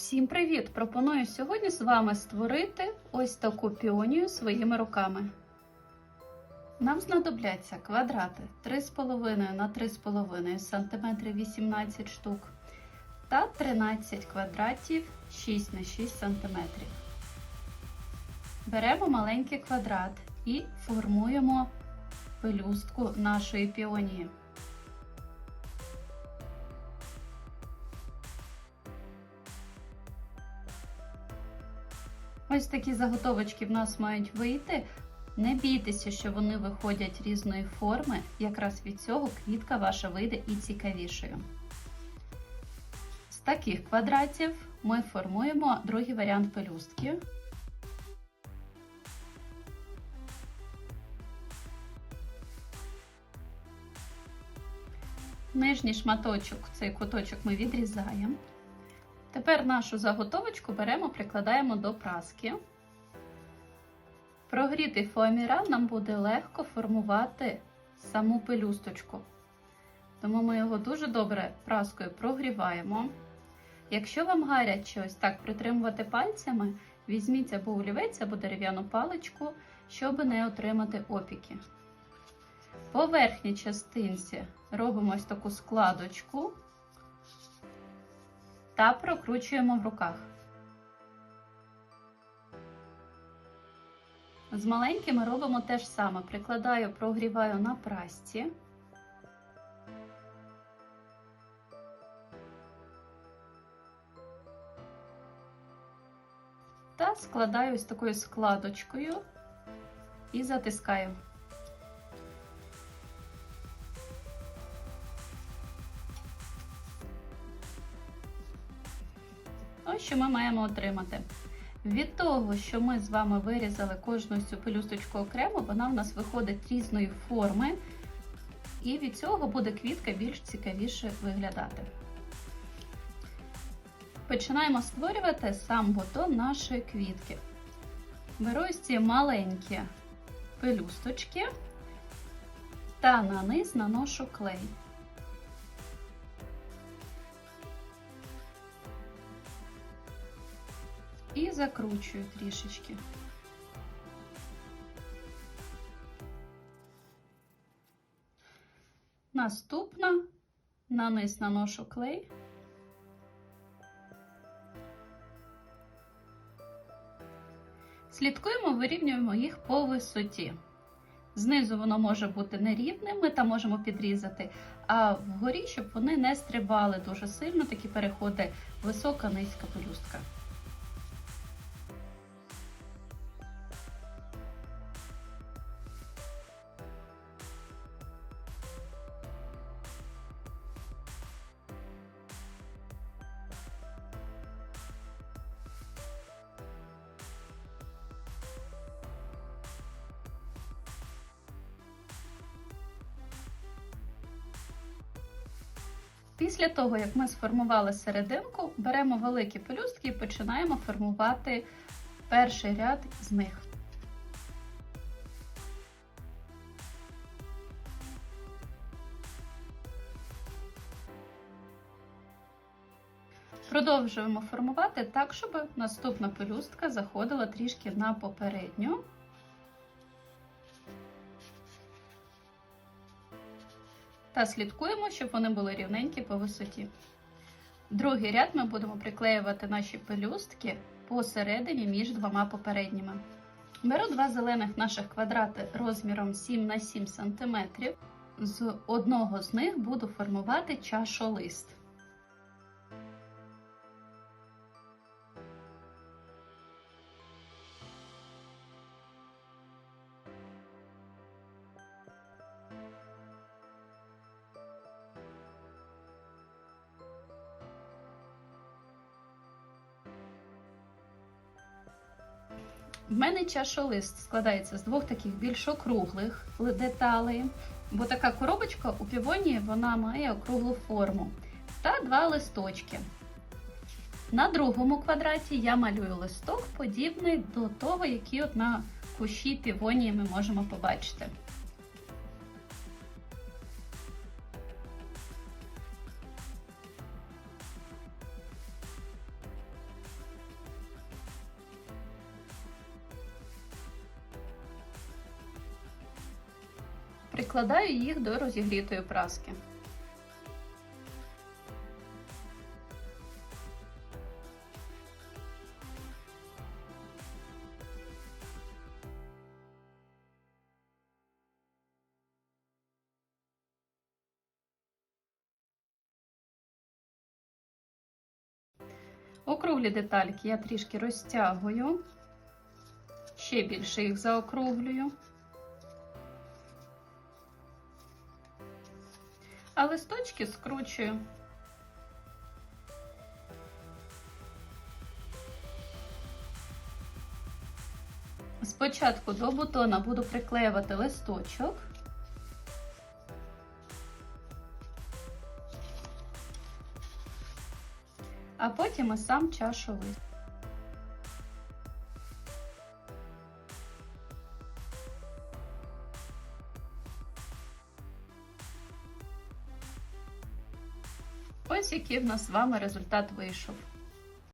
Всім привіт! Пропоную сьогодні з вами створити ось таку піонію своїми руками. Нам знадобляться квадрати 3,5 на 3,5 см 18 штук та 13 квадратів 6 на 6 см. Беремо маленький квадрат і формуємо пелюстку нашої піонії. Ось такі заготовочки в нас мають вийти. Не бійтеся, що вони виходять різної форми. Якраз від цього квітка ваша вийде і цікавішою. З таких квадратів ми формуємо другий варіант пелюстки. Нижній шматочок, цей куточок ми відрізаємо. Тепер нашу заготовочку беремо, прикладаємо до праски. Прогрітий фоаміран нам буде легко формувати саму пелюсточку. Тому ми його дуже добре праскою прогріваємо. Якщо вам гаряче ось так притримувати пальцями, візьміть або олівець, або дерев'яну паличку, щоб не отримати опіки. По верхній частинці робимо ось таку складочку та прокручуємо в руках. З маленькими робимо те ж саме. Прикладаю, прогріваю на прасці. Та складаю ось такою складочкою і затискаю. Ось що ми маємо отримати. Від того, що ми з вами вирізали кожну цю пелюсточку окремо, вона в нас виходить різної форми, і від цього буде квітка більш цікавіше виглядати. Починаємо створювати сам бутон нашої квітки. Беру ось ці маленькі пелюсточки та на низ наношу клей. І закручую трішечки. Наступна на низ наношу клей. Слідкуємо, вирівнюємо їх по висоті. Знизу воно може бути нерівним, ми там можемо підрізати, а вгорі, щоб вони не стрибали дуже сильно, такі переходи висока, низька пелюстка. Після того, як ми сформували серединку, беремо великі пелюстки і починаємо формувати перший ряд з них. Продовжуємо формувати так, щоб наступна пелюстка заходила трішки на попередню. Та слідкуємо, щоб вони були рівненькі по висоті. Другий ряд ми будемо приклеювати наші пелюстки посередині між двома попередніми. Беру два зелених наших квадрати розміром 7 на 7 см. З одного з них буду формувати чашолист. В мене чашолист складається з двох таких більш округлих деталей, бо така коробочка у півонії вона має округлу форму. Та два листочки. На другому квадраті я малюю листок, подібний до того, який от на кущі півонії ми можемо побачити. Прикладаю їх до розігрітої праски. Округлі детальки я трішки розтягую, ще більше їх заокруглюю. А листочки скручую. Спочатку до бутона буду приклеювати листочок. а потім і сам чашовий. Ось який в нас з вами результат вийшов.